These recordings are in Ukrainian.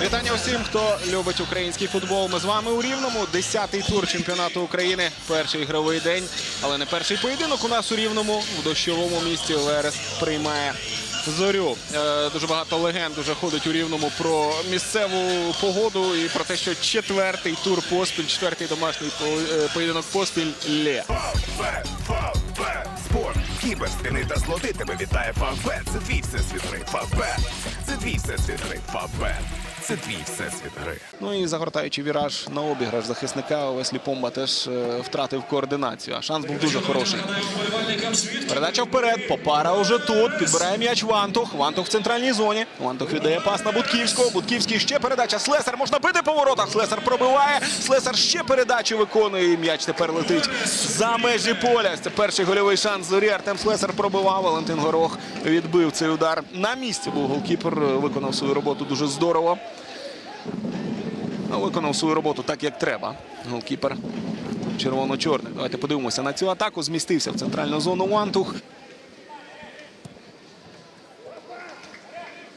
Вітання усім, хто любить український футбол. Ми з вами у Рівному. Десятий тур чемпіонату України. Перший ігровий день, але не перший поєдинок. У нас у Рівному в дощовому місті Верес приймає зорю. Е, дуже багато легенд уже ходить у Рівному про місцеву погоду і про те, що четвертий тур поспіль, четвертий домашній е, поєдинок поспіль лє. Кіберспіни та слоти тебе вітає Фавбет. Це твій всесвіт гри. Фавбет, це твій всесвіт. Фавбет, це твій всесвіт гри. Ну і загортаючи віраж на обіграш захисника, Веслі Помба теж е, втратив координацію. А шанс був дуже хороший. Передача вперед. Попара уже тут. Підбирає м'яч Вантух. Вантух в центральній зоні. Вантух віддає пас на Будківського. Будківський ще передача. Слесар можна бити по воротах. Слесар пробиває. Слесар ще передачу виконує. І м'яч тепер летить за межі поля. Це перший гольовий шанс зорі. Артем Слесар пробивав. Валентин Горох відбив цей удар. На місці був голкіпер. Виконав свою роботу дуже здорово. Ну, Виконав свою роботу так, як треба. Голкіпер червоно-чорний. Давайте подивимося на цю атаку. Змістився в центральну зону Вантух.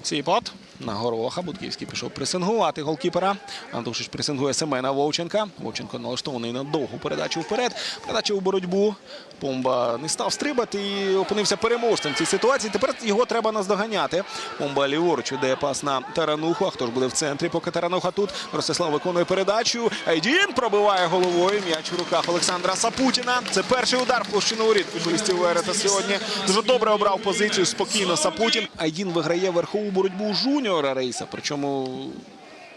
Сіпот. На Гороха. Будківський пішов пресингувати голкіпера. Антушич пресингує Семена Вовченка. Вовченко налаштований на довгу передачу вперед. Передача у боротьбу. Помба не став стрибати і опинився переможцем в цій ситуації. Тепер його треба наздоганяти. Помба ліворуч віддає пас на Тарануху. А хто ж буде в центрі? Поки Тарануха тут. Ростислав виконує передачу. Айдін пробиває головою. М'яч у руках Олександра Сапутіна. Це перший удар площину воріт футболістів Вереса сьогодні. Дуже добре обрав позицію. Спокійно Сапутін. Айдін виграє верхову боротьбу жуніора рейса. Причому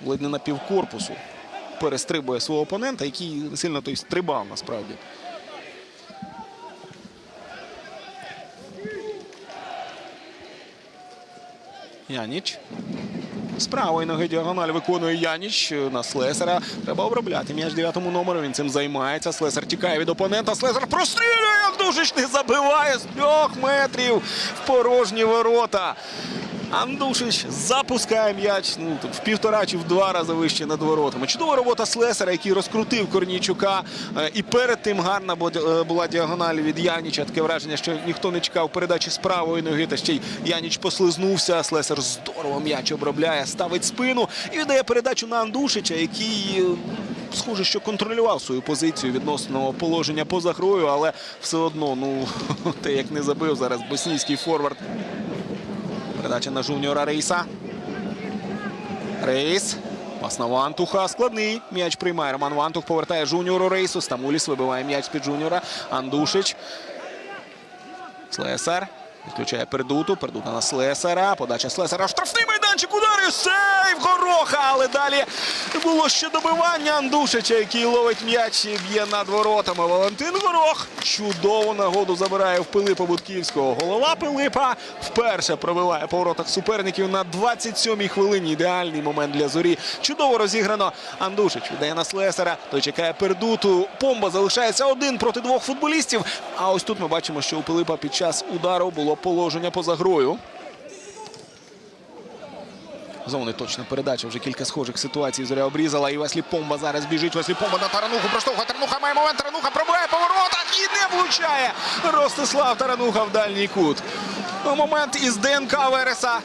ледь не на півкорпусу. Перестрибує свого опонента, який сильно той стрибав насправді. Яніч. З правої ноги діагональ виконує Яніч на Слесара. Треба обробляти м'яч дев'ятому номеру. Він цим займається. Слесар тікає від опонента. Слесар прострілює. Душич не забиває з трьох метрів в порожні ворота. Андушич запускає м'яч ну, тут в півтора чи в два рази вище над воротами. Чудова робота Слесара, який розкрутив Корнійчука. Е, І перед тим гарна е, була діагональ від Яніча. Таке враження, що ніхто не чекав передачі з правої ноги. Та ще й Яніч послизнувся. Слесар здорово м'яч обробляє, ставить спину і віддає передачу на Андушича, який. е, Схоже, що контролював свою позицію відносно положення поза грою, але все одно, ну те як не забив зараз боснійський форвард. Передача на жуніора Рейса. Рейс. Пас на Вантуха. Складний. М'яч приймає. Роман Вантух повертає жуніору Рейсу. Стамуліс вибиває м'яч під жуніора. Андушич. Слесар. Відключає Пердуту. Пердута на Слесара. Подача Слесара. Штрафний майданчик. Удари. Сейв Гороха. Але далі було ще добивання Андушича, який ловить м'яч і б'є над воротами. Валентин Горох чудову нагоду забирає в Пилипа Будківського. Голова Пилипа вперше пробиває по воротах суперників на 27-й хвилині. Ідеальний момент для зорі. Чудово розіграно. Андушич віддає на Слесара. Той чекає Пердуту. Помба залишається один проти двох футболістів. А ось тут ми бачимо, що у Пилипа під час удару було положення поза грою. Зони точна передача. Вже кілька схожих ситуацій зоря обрізала. І Веслі Помба зараз біжить. Веслі Помба на Тарануху проштовхує. Тарануха має момент. Тарануха пробиває по воротах і не влучає. Ростислав Тарануха в дальній кут. Ну, Момент із ДНК Вереса.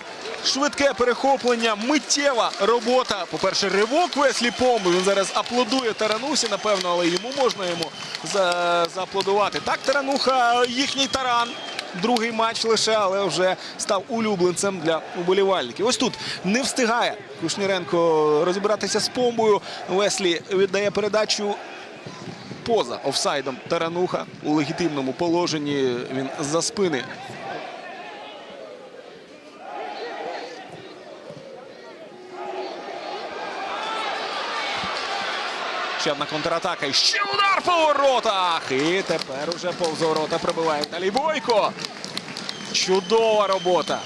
Швидке перехоплення, миттєва робота. По-перше, ривок Веслі Помби. Він зараз аплодує Таранусі, напевно, але йому можна йому за- зааплодувати. Так, Тарануха, їхній таран. Другий матч лише, але вже став улюбленцем для уболівальників. Ось тут не встигає Кушніренко розібратися з помбою. Веслі віддає передачу поза офсайдом Тарануха у легітимному положенні. Він за спини. Ще одна контратака. Ще удар по воротах. І тепер уже повз ворота прибиває Віталій Бойко. Чудова робота.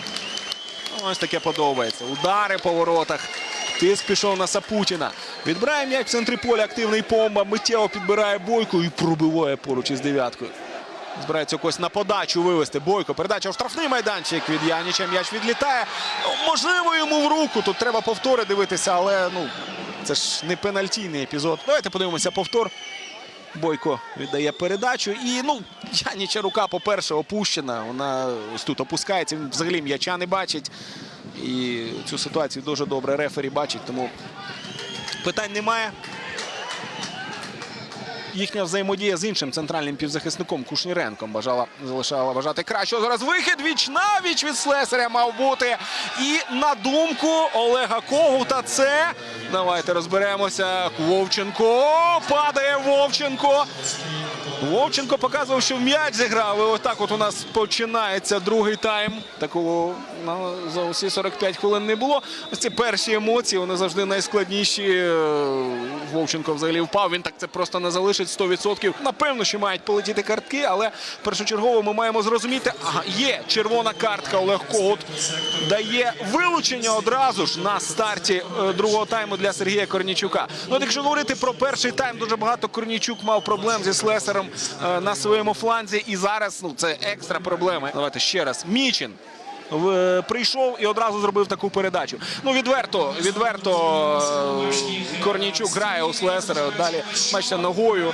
Ось таке подобається. Удари по воротах. Тиск пішов на Сапутіна. Відбирає м'яч в центрі поля. Активний помба. Миттєво підбирає Бойко і пробиває поруч із дев'яткою. Збирається якось на подачу вивести. Бойко. Передача в штрафний майданчик від Яніча. М'яч відлітає. Ну, можливо, йому в руку. Тут треба повтори дивитися, але ну, це ж не пенальтійний епізод. Давайте подивимося повтор. Бойко віддає передачу. І ну, Яніча рука, по-перше, опущена. Вона ось тут опускається. Він взагалі м'яча не бачить. І цю ситуацію дуже добре рефері бачить, тому питань немає. Їхня взаємодія з іншим центральним півзахисником Кушніренком бажала залишала бажати кращого. Зараз вихід віч на віч від Слесаря мав бути. І на думку Олега Когута це. Давайте розберемося. Вовченко. Падає Вовченко. Вовченко показував, що в м'яч зіграв. І отак от у нас починається другий тайм. Такого ну, за усі 45 хвилин не було. Ось ці перші емоції, вони завжди найскладніші. Е, Вовченко взагалі впав. Він так це просто не залишить 100%. Напевно, що мають полетіти картки, але першочергово ми маємо зрозуміти, ага, є червона картка Олег Когут. Дає вилучення одразу ж на старті е, другого тайму для Сергія Корнічука. Ну, якщо говорити про перший тайм, дуже багато Корнічук мав проблем зі слесарем на своєму фланзі. І зараз ну це екстра проблеми. Давайте ще раз. Мічин. в- Прийшов і одразу зробив таку передачу. Ну відверто, відверто е, Корнійчук грає у Слесера. Далі бачите, ногою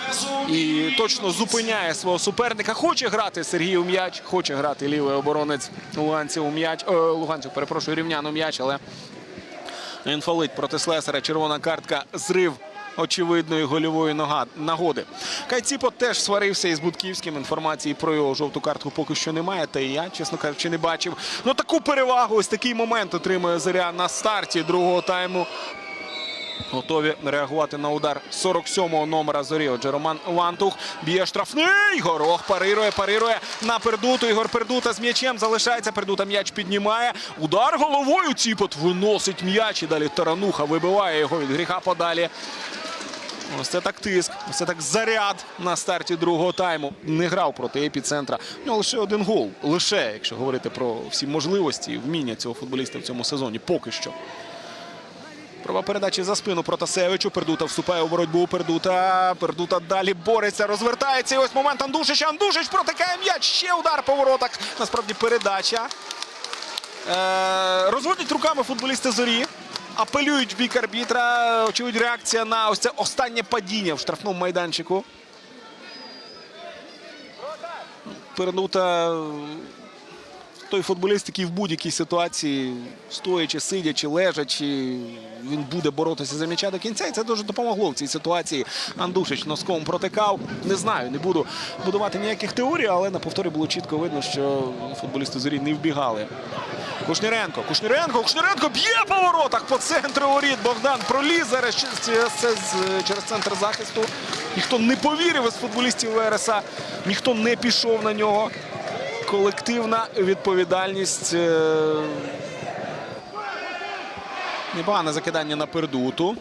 і точно зупиняє свого суперника. Хоче грати Сергій у м'яч, хоче грати лівий оборонець Луганців у м'яч. Е, Луганців, перепрошую, рівнян у м'яч, але він фалить проти Слесера. Червона картка, зрив очевидної гольової нагоди. Кайціпо теж сварився із Будківським. Інформації про його жовту картку поки що немає. Та і я, чесно кажучи, не бачив. Ну таку перевагу, ось такий момент отримує Зоря на старті другого тайму. Готові реагувати на удар 47-го номера зорі. Отже, Роман Лантух б'є штрафний. Горох парирує, парирує на пердуту. Ігор Пердута з м'ячем залишається. Пердута м'яч піднімає. Удар головою. Ціпот виносить м'яч. І далі Тарануха вибиває його від гріха подалі. Ось це так тиск, ось це так заряд на старті другого тайму. Не грав проти епіцентра. У нього лише один гол. Лише, якщо говорити про всі можливості і вміння цього футболіста в цьому сезоні. Поки що. Права передачі за спину Протасевичу. Пердута вступає у боротьбу. Пердута. Пердута далі бореться, розвертається. І ось момент Андушича. Андушич протикає м'яч. Ще удар по воротах. Насправді передача. Е, розводять руками футболісти зорі. Апелюють в бік арбітра. Очевидь, реакція на ось це останнє падіння в штрафному майданчику. Пердута той футболіст, який в будь-якій ситуації, стоячи, сидячи, лежачи, він буде боротися за м'яча до кінця. І це дуже допомогло в цій ситуації. Андушич носком протикав. Не знаю, не буду будувати ніяких теорій, але на повторі було чітко видно, що футболісти зорі не вбігали. Кушніренко, Кушніренко, Кушніренко б'є по воротах по центру воріт. Богдан проліз зараз через, центр захисту. Ніхто не повірив із футболістів Вереса, ніхто не пішов на нього колективна відповідальність. е, Непогане закидання на пердуту.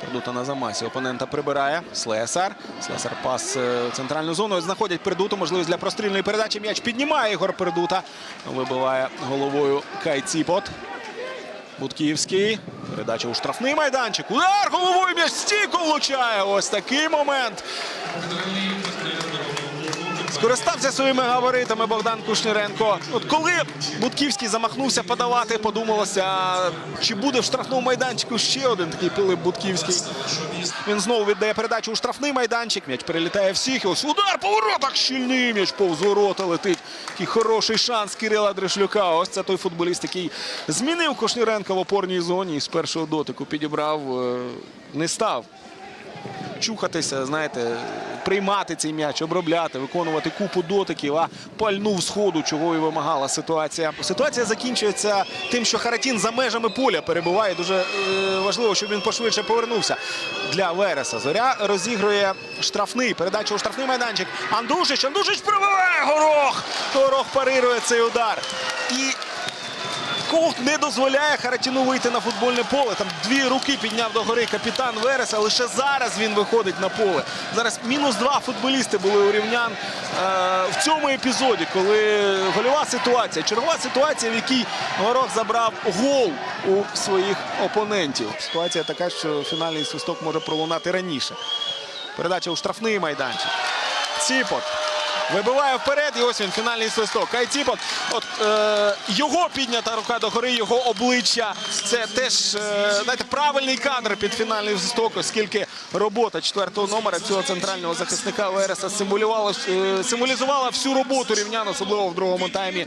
Пердута на замасі. Опонента прибирає. Слесар. Слесар пас е, центральну зону. Знаходять пердуту. Можливість для прострільної передачі. М'яч піднімає Ігор Пердута. Вибиває головою Кай Ціпот. Будківський. Передача у штрафний майданчик. Удар головою м'яч стійку влучає. Ось такий момент. Скористався своїми габаритами Богдан Кушніренко. От коли Будківський замахнувся подавати, подумалося, чи буде в штрафному майданчику ще один такий Пилип Будківський. Він знову віддає передачу у штрафний майданчик. М'яч перелітає всіх. І ось удар по воротах. Щільний м'яч повз ворота летить. Такий хороший шанс Кирила Дришлюка. Ось це той футболіст, який змінив Кушніренка в опорній зоні і з першого дотику підібрав, е, не став чухатися, знаєте, приймати цей м'яч, обробляти, виконувати купу дотиків, а пальнув сходу, чого і вимагала ситуація. Ситуація закінчується тим, що Харатін за межами поля перебуває. Дуже е, важливо, щоб він пошвидше повернувся для Вереса. Зоря розігрує штрафний. Передача у штрафний майданчик. Андушич, Андушич пробиває горох. Горох парирує цей удар. І Ковт не дозволяє Харатіну вийти на футбольне поле. Там дві руки підняв до гори капітан Вереса. Лише зараз він виходить на поле. Зараз мінус два футболісти були у рівнян е, в цьому епізоді, коли гольова ситуація, чергова ситуація, в якій Горох забрав гол у своїх опонентів. Ситуація така, що фінальний свисток може пролунати раніше. Передача у штрафний майданчик. Ціпот. Вибиває вперед, і ось він фінальний свисток. Кайтіпот. От е, його піднята рука до гори, його обличчя. Це теж е, знаєте, правильний кадр під фінальний свисток, оскільки робота четвертого номера цього центрального захисника Вереса е, символізувала всю роботу рівнян, особливо в другому таймі.